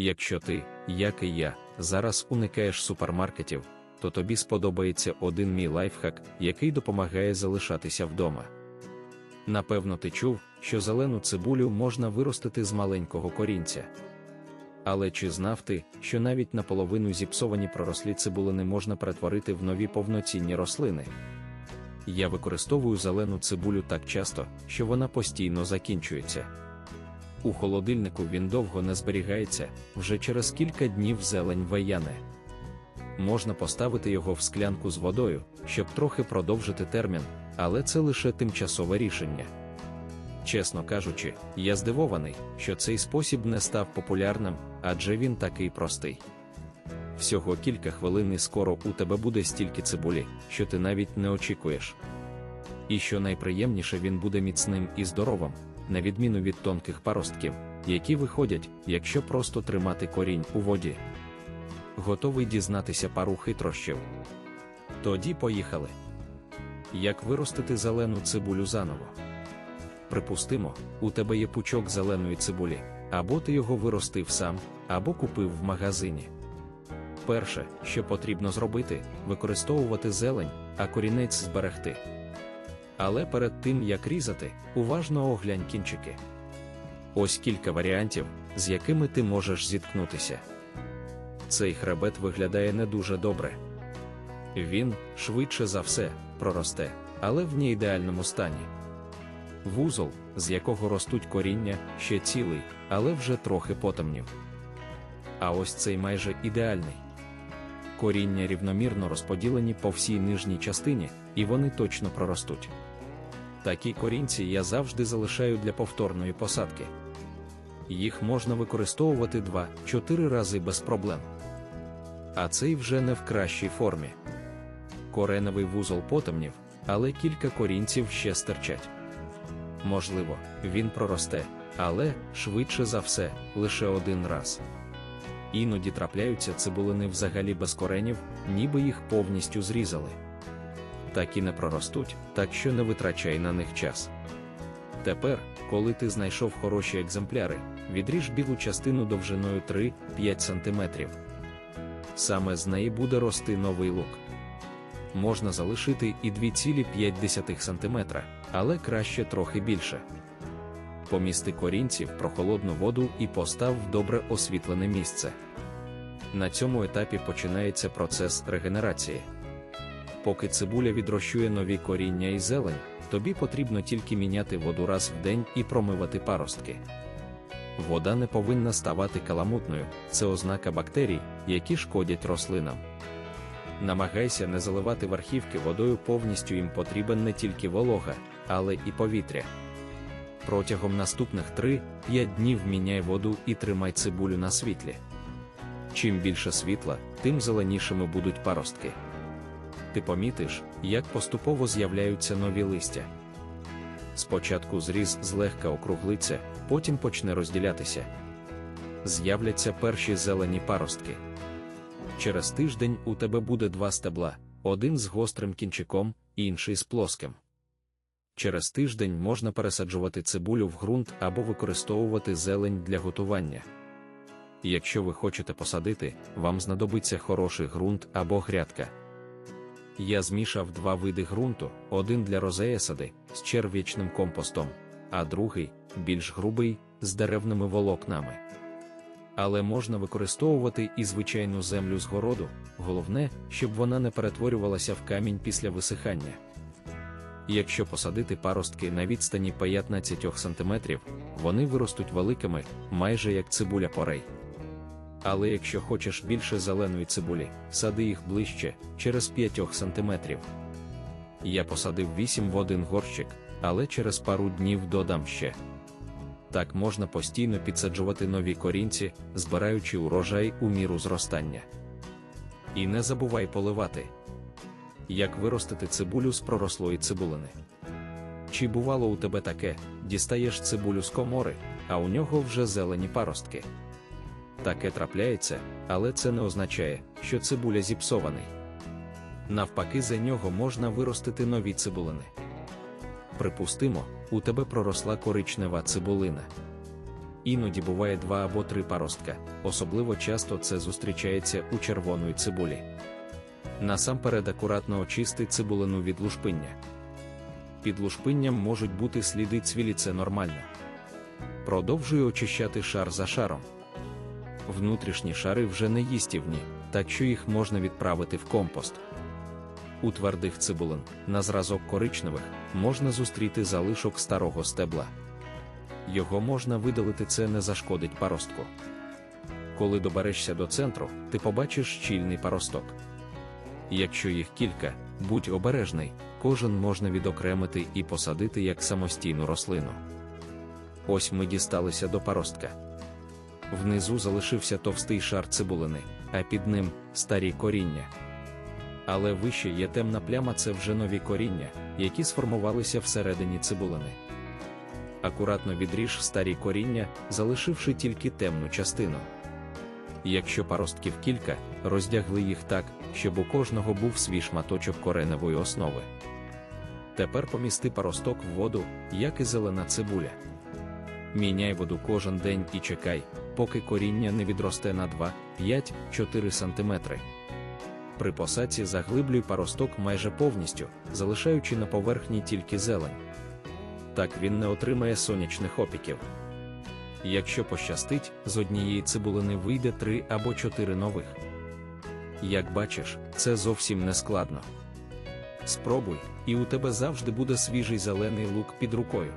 Якщо ти, як і я, зараз уникаєш супермаркетів, то тобі сподобається один мій лайфхак, який допомагає залишатися вдома. Напевно, ти чув, що зелену цибулю можна виростити з маленького корінця. Але чи знав ти, що навіть наполовину зіпсовані пророслі цибулини можна перетворити в нові повноцінні рослини? Я використовую зелену цибулю так часто, що вона постійно закінчується. У холодильнику він довго не зберігається, вже через кілька днів зелень вияне. Можна поставити його в склянку з водою, щоб трохи продовжити термін, але це лише тимчасове рішення. Чесно кажучи, я здивований, що цей спосіб не став популярним, адже він такий простий. Всього кілька хвилин і скоро у тебе буде стільки цибулі, що ти навіть не очікуєш. І що найприємніше, він буде міцним і здоровим, на відміну від тонких паростків, які виходять, якщо просто тримати корінь у воді. Готовий дізнатися пару хитрощів. Тоді поїхали. Як виростити зелену цибулю заново? Припустимо, у тебе є пучок зеленої цибулі, або ти його виростив сам, або купив в магазині. Перше, що потрібно зробити, використовувати зелень, а корінець зберегти. Але перед тим як різати, уважно оглянь кінчики. Ось кілька варіантів, з якими ти можеш зіткнутися. Цей хребет виглядає не дуже добре. Він, швидше за все, проросте, але в неідеальному стані. Вузол, з якого ростуть коріння, ще цілий, але вже трохи потемнів. А ось цей майже ідеальний. Коріння рівномірно розподілені по всій нижній частині, і вони точно проростуть. Такі корінці я завжди залишаю для повторної посадки. Їх можна використовувати 2-4 рази без проблем. А цей вже не в кращій формі. Кореневий вузол потемнів, але кілька корінців ще стирчать. Можливо, він проросте, але, швидше за все, лише один раз. Іноді трапляються цибулини взагалі без коренів, ніби їх повністю зрізали. Так і не проростуть, так що не витрачай на них час. Тепер, коли ти знайшов хороші екземпляри, відріж білу частину довжиною 3-5 см. Саме з неї буде рости новий лук. Можна залишити і 2,5 см, але краще трохи більше. Помісти корінці в прохолодну воду і постав в добре освітлене місце. На цьому етапі починається процес регенерації. Поки цибуля відрощує нові коріння і зелень, тобі потрібно тільки міняти воду раз в день і промивати паростки. Вода не повинна ставати каламутною, це ознака бактерій, які шкодять рослинам. Намагайся не заливати верхівки водою повністю їм потрібен не тільки волога, але і повітря. Протягом наступних 3-5 днів міняй воду і тримай цибулю на світлі. Чим більше світла, тим зеленішими будуть паростки. Ти помітиш, як поступово з'являються нові листя. Спочатку зріз злегка округлиться, потім почне розділятися. З'являться перші зелені паростки. Через тиждень у тебе буде два стебла, один з гострим кінчиком, інший з плоским. Через тиждень можна пересаджувати цибулю в ґрунт або використовувати зелень для готування. Якщо ви хочете посадити, вам знадобиться хороший ґрунт або грядка. Я змішав два види ґрунту: один для розеясади з черв'ячним компостом, а другий, більш грубий, з деревними волокнами. Але можна використовувати і звичайну землю з городу, головне, щоб вона не перетворювалася в камінь після висихання. Якщо посадити паростки на відстані 15 см, вони виростуть великими, майже як цибуля порей. Але якщо хочеш більше зеленої цибулі, сади їх ближче, через 5 см. Я посадив 8 в один горщик, але через пару днів додам ще. Так можна постійно підсаджувати нові корінці, збираючи урожай у міру зростання. І не забувай поливати. Як виростити цибулю з пророслої цибулини. Чи бувало у тебе таке, дістаєш цибулю з комори, а у нього вже зелені паростки. Таке трапляється, але це не означає, що цибуля зіпсований. Навпаки, за нього можна виростити нові цибулини. Припустимо, у тебе проросла коричнева цибулина. Іноді буває два або три паростка, особливо часто це зустрічається у червоної цибулі. Насамперед акуратно очисти цибулину від лушпиння. Під лушпинням можуть бути сліди цвілі, це нормально. Продовжуй очищати шар за шаром. Внутрішні шари вже не їстівні, так що їх можна відправити в компост. У твердих цибулин, на зразок коричневих, можна зустріти залишок старого стебла. Його можна видалити, це не зашкодить паростку. Коли доберешся до центру, ти побачиш щільний паросток. Якщо їх кілька, будь обережний, кожен можна відокремити і посадити як самостійну рослину. Ось ми дісталися до паростка. Внизу залишився товстий шар цибулини, а під ним старі коріння. Але вище є темна пляма це вже нові коріння, які сформувалися всередині цибулини. Акуратно відріж старі коріння, залишивши тільки темну частину. Якщо паростків кілька, роздягли їх так, щоб у кожного був свій шматочок кореневої основи. Тепер помісти паросток в воду, як і зелена цибуля. Міняй воду кожен день і чекай, поки коріння не відросте на 2, 5, 4 см. При посадці заглиблюй паросток майже повністю, залишаючи на поверхні тільки зелень. Так він не отримає сонячних опіків. Якщо пощастить, з однієї цибулини вийде 3 або 4 нових. Як бачиш, це зовсім не складно. Спробуй, і у тебе завжди буде свіжий зелений лук під рукою.